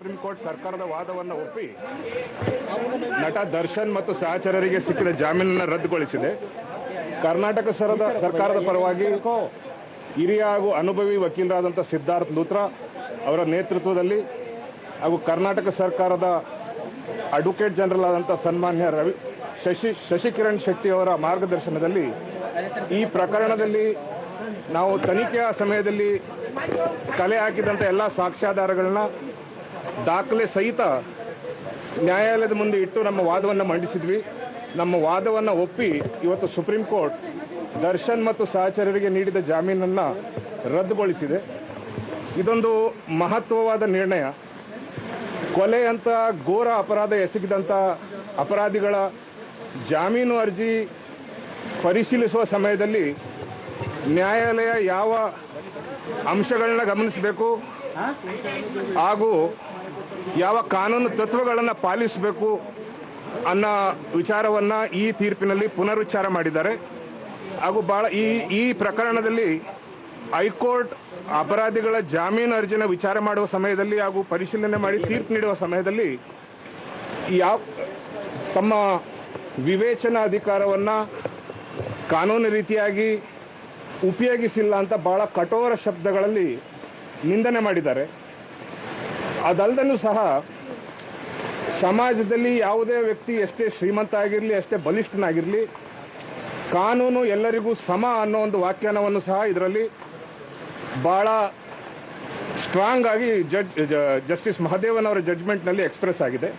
Supreme court ಸರ್ಕಾರದ ವಾದವನ್ನು ಒಪ್ಪಿ ನಟ ದರ್ಶನ್ ಮತ್ತು ಸಹಚರರಿಗೆ ಸಿಕ್ಕಿದ ಜಾಮೀನನ್ನು ರದ್ದುಗೊಳಿಸಿದೆ. ಕರ್ನಾಟಕ ಸರದ ಸರ್ಕಾರದ ಪರವಾಗಿ ಹಿರಿಯ ಹಾಗೂ ಅನುಭವಿ ವಕೀಲರಾದಂಥ ಸಿದ್ಧಾರ್ಥ್ ಲೂತ್ರ ಅವರ ನೇತೃತ್ವದಲ್ಲಿ ಹಾಗೂ ಕರ್ನಾಟಕ ಸರ್ಕಾರದ ಅಡ್ವೊಕೇಟ್ ಜನರಲ್ ಆದಂಥ ಸನ್ಮಾನ್ಯ ರವಿ ಶಶಿ ಶಶಿಕಿರಣ್ ಶೆಟ್ಟಿ ಅವರ ಮಾರ್ಗದರ್ಶನದಲ್ಲಿ ಈ ಪ್ರಕರಣದಲ್ಲಿ ನಾವು ತನಿಖೆಯ ಸಮಯದಲ್ಲಿ ಕಲೆ ಹಾಕಿದಂಥ ಎಲ್ಲ ಸಾಕ್ಷ್ಯಾಧಾರಗಳನ್ನ ದಾಖಲೆ ಸಹಿತ ನ್ಯಾಯಾಲಯದ ಮುಂದೆ ಇಟ್ಟು ನಮ್ಮ ವಾದವನ್ನು ಮಂಡಿಸಿದ್ವಿ. ನಮ್ಮ ವಾದವನ್ನು ಒಪ್ಪಿ ಇವತ್ತು ಸುಪ್ರೀಂ ಕೋರ್ಟ್ ದರ್ಶನ್ ಮತ್ತು ಸಹಚರರಿಗೆ ನೀಡಿದ ಜಾಮೀನನ್ನು ರದ್ದುಗೊಳಿಸಿದೆ. ಇದೊಂದು ಮಹತ್ವವಾದ ನಿರ್ಣಯ. ಕೊಲೆ ಅಂತ ಘೋರ ಅಪರಾಧ ಎಸಗಿದಂಥ ಅಪರಾಧಿಗಳ ಜಾಮೀನು ಅರ್ಜಿ ಪರಿಶೀಲಿಸುವ ಸಮಯದಲ್ಲಿ ನ್ಯಾಯಾಲಯ ಯಾವ ಅಂಶಗಳನ್ನ ಗಮನಿಸಬೇಕು? ಹಾಗೂ ಯಾವ ಕಾನೂನು ತತ್ವಗಳನ್ನು ಪಾಲಿಸಬೇಕು ಅನ್ನೋ ವಿಚಾರವನ್ನು ಈ ತೀರ್ಪಿನಲ್ಲಿ ಪುನರುಚ್ಚಾರ ಮಾಡಿದ್ದಾರೆ. ಹಾಗೂ ಭಾಳ ಈ ಈ ಪ್ರಕರಣದಲ್ಲಿ ಹೈಕೋರ್ಟ್ ಅಪರಾಧಿಗಳ ಜಾಮೀನು ಅರ್ಜಿನ ವಿಚಾರ ಮಾಡುವ ಸಮಯದಲ್ಲಿ ಹಾಗೂ ಪರಿಶೀಲನೆ ಮಾಡಿ ತೀರ್ಪು ನೀಡುವ ಸಮಯದಲ್ಲಿ ಯಾವ, ತಮ್ಮ ವಿವೇಚನಾ ಅಧಿಕಾರವನ್ನು ಕಾನೂನು ರೀತಿಯಾಗಿ ಉಪಯೋಗಿಸಿಲ್ಲ ಅಂತ ಬಹಳ ಕಠೋರ ಶಬ್ದಗಳಲ್ಲಿ ನಿಂದನೆ ಮಾಡಿದ್ದಾರೆ. ಅದಲ್ಲದಲ್ಲೂ ಸಹ ಸಮಾಜದಲ್ಲಿ ಯಾವುದೇ ವ್ಯಕ್ತಿ ಎಷ್ಟೇ ಶ್ರೀಮಂತ ಆಗಿರಲಿ, ಎಷ್ಟೇ ಬಲಿಷ್ಠನಾಗಿರಲಿ, ಕಾನೂನು ಎಲ್ಲರಿಗೂ ಸಮ ಅನ್ನೋ ಒಂದು ವ್ಯಾಖ್ಯಾನವನ್ನು ಸಹ ಇದರಲ್ಲಿ ಭಾಳ ಸ್ಟ್ರಾಂಗ್ ಆಗಿ ಜಡ್ ಜಸ್ಟಿಸ್ ಮಹದೇವನ್ ಅವರ ಜಡ್ಜ್ಮೆಂಟ್ನಲ್ಲಿ ಎಕ್ಸ್ಪ್ರೆಸ್ ಆಗಿದೆ.